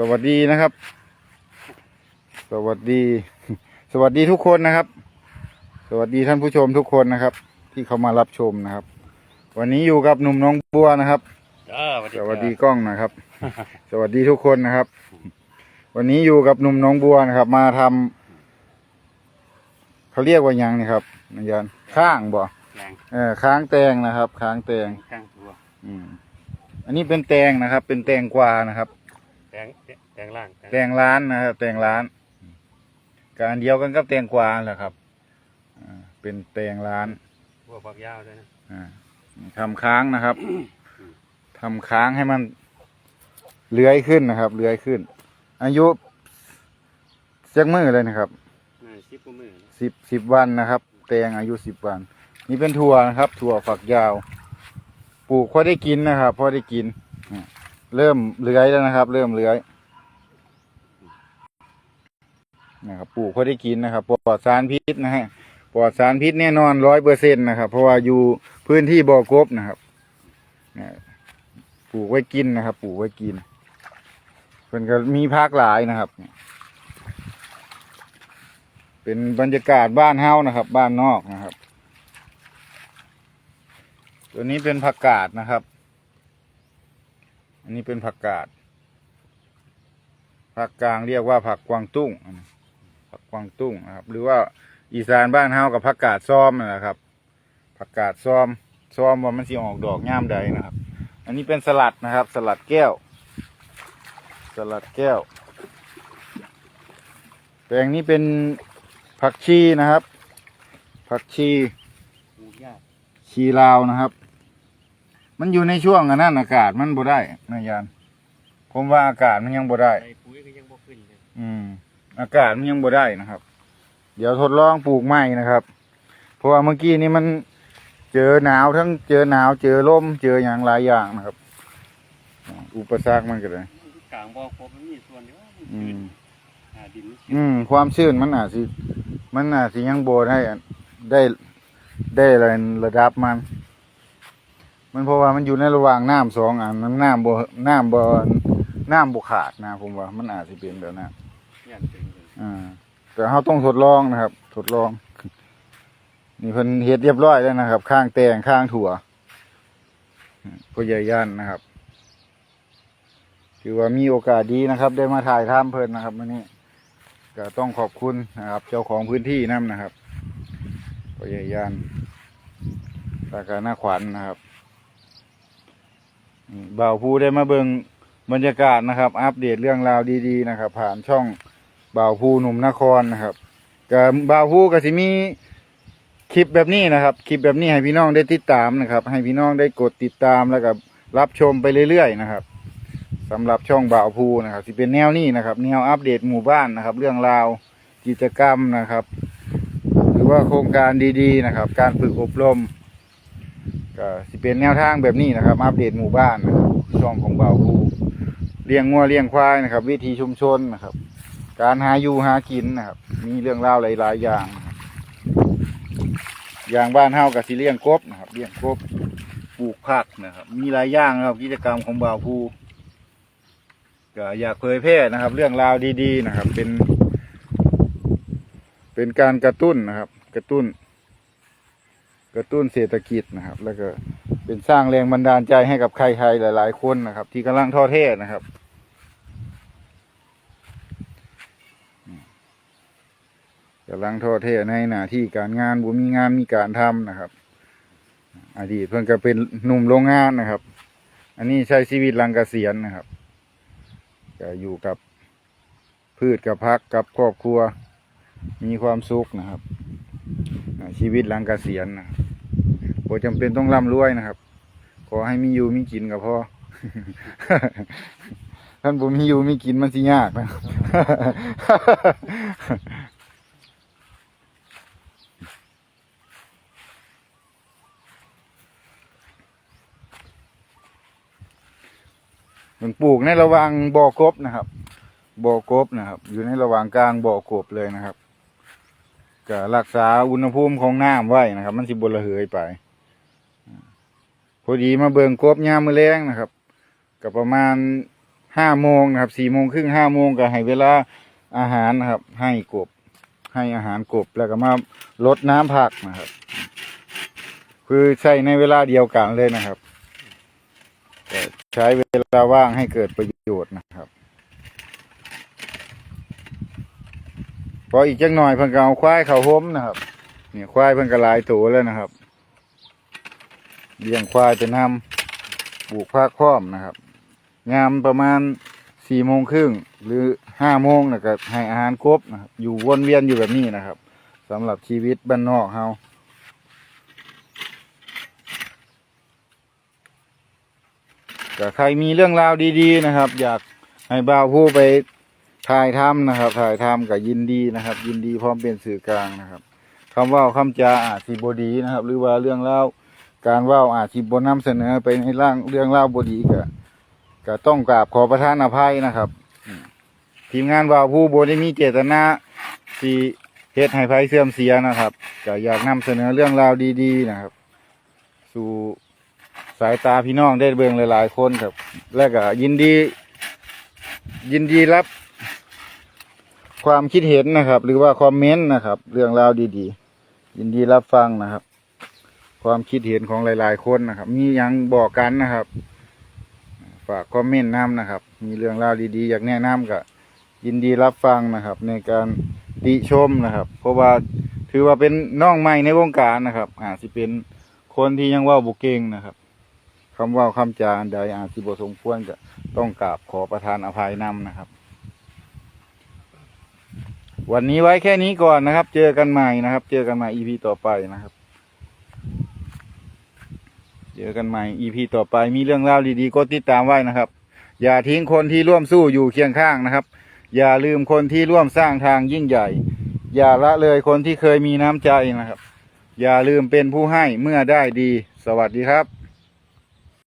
สวัสดีนะครับ สวัสดี สวัสดีทุกคนนะครับ สวัสดีท่านผู้ชมทุกคนนะครับ ที่เข้ามารับชมนะครับ วันนี้อยู่กับหนุ่มน้องบัวนะครับจ้าสวัสดีกล้องนะครับ สวัสดีทุกคนนะครับ วันนี้อยู่กับหนุ่มน้องบัวนะครับ มาทำเขาเรียกว่าหยังนี่ครับนันยันข้างบ่แรงเออค้างแตงนะครับ ค้างแตงข้างตัวอืมอันนี้เป็นแตงนะครับ เป็นแตงกวานะครับแตง แตงล่างแตงร้านนะครับแตงร้านการเดียวกันกับแตงกวาแหละครับอ่าเป็นแตงร้านพวกฝักยาวด้วยนะอ่าทำค้างนะครับทำค้างให้มันเลื้อยขึ้นนะครับ เลื้อยขึ้น อายุเจ็กมือเลยนะครับน่าสิบกว่ามือนะสิบสิบวันนะครับ แตงอายุสิบวัน นี่เป็นถั่วนะครับ ถั่วฝักยาว ปลูกพอได้กินนะครับพอได้กินอ่าเริ่มเลื้อยแล้วนะครับ เริ่มเลื้อย นะครับปลูกพอได้กินนะครับปลอดสารพิษนะฮะปลอดสารพิษแน่นอนร้อยเปอร์เซ็นต์นะครับ เพราะว่าอยู่พื้นที่บ่อกบนะครับนี่ปลูกไว้กินนะครับ ปลูกไว้กินเพิ่นก็มีภาคหลายนะครับ เป็นบรรยากาศบ้านเฮ้านะครับ บ้านนอกนะครับ ตัวนี้เป็นผักกาดนะครับ อันนี้เป็นผักกาดผักกลางเรียกว่าผักกวางตุ้ง กกวางตุ้งนะครับ หรือว่าอีสานบ้านเฮากับผักกาดซ้อมนั่นแหละครับผักกาดซ้อมซ้อมว่ามันสิออกดอกย่ามใดนะครับ อันนี้เป็นสลัดนะครับ สลัดแก้ว สลัดแก้วแปลงนี้เป็นผักชีนะครับ ผักชีปลูกยากชีลาวนะครับ มันอยู่ในช่วงอันนั้นอากาศมันบ่ได้นะยานผมว่าอากาศมันยังบ่ได้ใส่ปุ๋ยก็ยังบ่ขึ้นเลยอืม อากาศมันยังบ่ได้นะครับ เดี๋ยวทดลองปลูกใหม่นะครับ เพราะว่าเมื่อกี้นี้มันเจอหนาวทั้งเจอหนาวเจอลมเจออย่างหลายอย่างนะครับ อุปสรรคมันก็เลยกลางบ่อครบมันมีส่วนเดียวมันอืชื้นมหาดินมันชื้นอืม ความชื้นมันอาจสิมันอาจสิยังโบได้ได้ได้อะไรระดับมัน มันเพราะว่ามันอยู่ในระหว่างน้ำสองอันน้ำน้ำบ่น้ำบ่น้ำบ่ขาดนะผมว่ามันอาจสิเป็นแบบนั้น อ่าแต่เราต้องทดลองนะครับ ทดลอง นี่เพิ่นเฮ็ดเรียบร้อยแล้วนะครับ ข้างแตงข้างถั่วพ่อใหญ่ย่านนะครับ ถือว่ามีโอกาสดีนะครับ ได้มาถ่ายทำเพิ่นนะครับวันนี้ก็ต้องขอบคุณนะครับ เจ้าของพื้นที่นั่นนะครับพ่อใหญ่ย่านสาขาหน้าขวัญนะครับบ่าวผู้ได้มาเบิงบรรยากาศนะครับ อัปเดตเรื่องราวดีๆนะครับ ผ่านช่อง บ่าวผู้หนุ่มนครนะครับกับบ่าวผู้ก็สิมีคลิปแบบนี้นะครับ คลิปแบบนี้ให้พี่น้องได้ติดตามนะครับ ให้พี่น้องได้กดติดตามแล้วก็รับชมไปเรื่อยๆนะครับสำหรับช่องบ่าวภูนะครับที่เป็นแนวนี้นะครับ แนวอัปเดตหมู่บ้านนะครับ เรื่องราวกิจกรรมนะครับ หรือว่าโครงการดีๆนะครับ การฝึกอบรมก็สิเป็นแนวทางแบบนี้นะครับ อัปเดตหมู่บ้านนะครับช่องของบ่าวภูเลี้ยงงัวเลี้ยงควายนะครับ วิถีชุมชนนะครับ การหาอยู่หากินนะครับ มีเรื่องราหลายๆอย่าง อย่างบ้านเฮากับสิเลี้ยงกบนะครับเลี้ยงกบปลูกผักนะครับ มีหลายอย่างนะครับ กิจกรรมของบ่าวภูก็อยากเผยแพร่นะครับ เรื่องราวดีๆนะครับ เป็น เป็นการกระตุ้นนะครับ กระตุ้น กระตุ้นเศรษฐกิจนะครับ แล้วก็เป็นสร้างแรงบันดาลใจให้กับใครๆหลาย ๆ คนนะครับ ที่กำลังท้อแท้นะครับ กำลังท้อแท้ในหน้าที่การงานบุมีงานมีการทำนะครับ อดีตเพิ่นก็เป็นหนุ่มโรงงานนะครับ อันนี้ใช้ชีวิตหลังเกษียณนะครับก็อยู่กับพืชกับพักกับครอบครัว มีความสุขนะครับ ชีวิตหลังเกษียณนะครับโอจำเป็นต้องร่ำรวยนะครับขอให้มีอยู่มีกินกับพ่อท่านผมมีอยู่มีกินมันสิยากนะ มันปลูกในระหว่างบ่อกบนะครับ บ่อกบนะครับ อยู่ในระหว่างกลางบ่อกบเลยนะครับก็รักษาอุณหภูมิของน้ำไว้นะครับ มันสิบระเหยไป พอดีมาเบิ่งกบยามมือแรงนะครับก็ประมาณห้าโมงนะครับสี่โมงครึ่งห้าโมงก็ให้เวลาอาหารนะครับ ให้กบ ให้อาหารกบแล้วก็มาลดน้ำผักนะครับ คือใช้ในเวลาเดียวกันเลยนะครับ ใช้เวลาว่างให้เกิดประโยชน์นะครับพออีกจักหน่อยเพิ่นก็เอาควายเขาห้มนะครับเนี่ยควายเพิ่นก็หลายตัวแล้วนะครับเลี้ยงควายเป็นทำปลูกผักพร้อมนะครับ งามประมาณสี่โมงครึ่งหรือห้าโมงนะก็ให้อาหารครบนะครับอยู่วนเวียนอยู่แบบนี้นะครับสำหรับชีวิตบ้านนอกเฮา ก็ใครมีเรื่องราวดีๆนะครับ อยากให้บ่าวผู้ไปถ่ายทำนะครับ ถ่ายทำกับยินดีนะครับ ยินดีพร้อมเป็นสื่อกลางนะครับคำเว่าคำจาอาจสิบดีนะครับ หรือว่าเรื่องเล่าวการว่าอาจสิบนำเสนอไปในร่างเรื่องเล่าวบดีก็ก็ต้องกราบขอประทานอภัยนะครับทีมงานว่าวผู้บได้มีเจตนาสีเฮ็ดให้ภัยเสื่อมเสียนะครับก็อยากนำเสนอเรื่องราวดี ๆ นะครับ สู่ สายตาพี่น้องได้เบิ่งหลายๆคนครับ และก็ยินดี ยินดีรับ ความคิดเห็นนะครับ หรือว่าคอมเมนต์นะครับ เรื่องราวดีๆ ยินดีรับฟังนะครับ ความคิดเห็นของหลาย ๆ คนนะครับ มียังบอกกันนะครับ ฝากคอมเมนต์นำนะครับ มีเรื่องราวดีๆ อยากแนะนำก็ยินดีรับฟังนะครับ ในการติชมนะครับ เพราะว่าถือว่าเป็นน้องใหม่ในวงการนะครับอาจสิเป็นคนที่ยังว่าบุเก่งนะครับ คำว่าคำจาอันใดอาจสิบสมควรก็ต้องกราบขอประทานอภัยนำนะครับ วันนี้ไว้แค่นี้ก่อนนะครับ เจอกันใหม่นะครับ เจอกันใหม่ EP ต่อไปนะครับ เจอกันใหม่ EP ต่อไปมีเรื่องราดีๆก็ติดตามไว้นะครับ อย่าทิ้งคนที่ร่วมสู้อยู่เคียงข้างนะครับ อย่าลืมคนที่ร่วมสร้างทางยิ่งใหญ่ อย่าละเลยคนที่เคยมีน้ำใจนะครับ อย่าลืมเป็นผู้ให้เมื่อได้ดี สวัสดีครับ